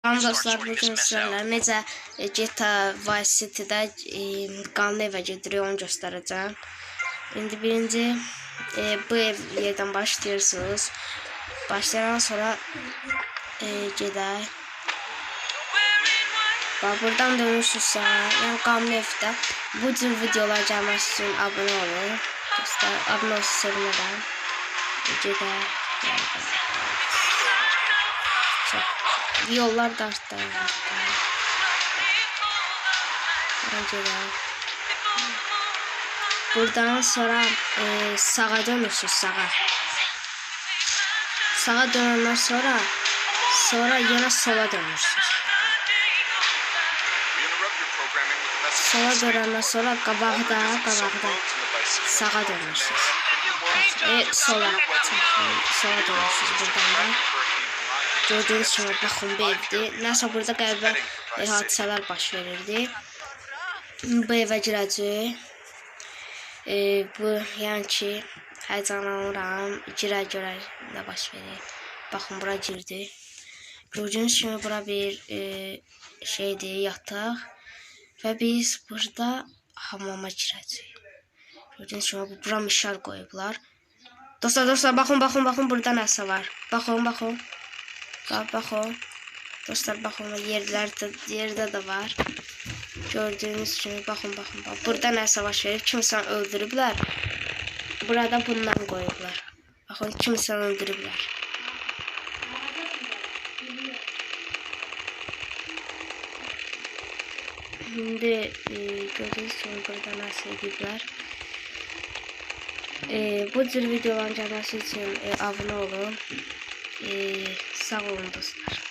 Salam dostlar, bu gün sizlərlə necə GTA Vice City-də e, qanlı evə gedirik, onu göstərəcəm. İndi birinci e, bu ev yerdən başlayırsınız. Başlayandan sonra e, gedək. Bax, buradan dönürsünüz sağa. Yəni qanlı evdə bu cür videolar gəlməsi üçün abunə olun. Dostlar, abunə olsun sevinirəm. Gedək. Gedək. Yollar arttı. Bence de. Buradan sonra e, sağa dönürsünüz sağa. Sağa dönenden sonra sonra yine sola dönürsünüz. Sola dönenden sonra qabaqda, qabaqda sağa dönürsünüz. E, sola. Sola dönürsünüz buradan da. Gördüğünüz kimi bu evdir. Nəsə burada qəribə e, hadisələr baş verirdi. Bu evə girəcək. E, bu yəni ki, həyəcanlanıram. Girə görə nə baş verir. Baxın bura girdi. Gördüyünüz kimi bura bir e, şeydir, yataq. Və biz burada hamama girəcəyik. Gördüyünüz kimi bu bura mişar qoyublar. Dostlar, dostlar, baxın, baxın, baxın, burada nəsə var. Baxın, baxın. Bakın. Dostlar bakın yerlerde yerde de var. Gördüğünüz gibi bakın bakın bak. Burada ne savaş verip kimsen öldürüblər. Burada bundan koyublar. Bakın kimsen öldürüblər. Şimdi e, gördüğünüz gibi burada nasıl ediblər. E, bu cür videoların gelmesi için e, abone olun. E, Sağ olun dostlar.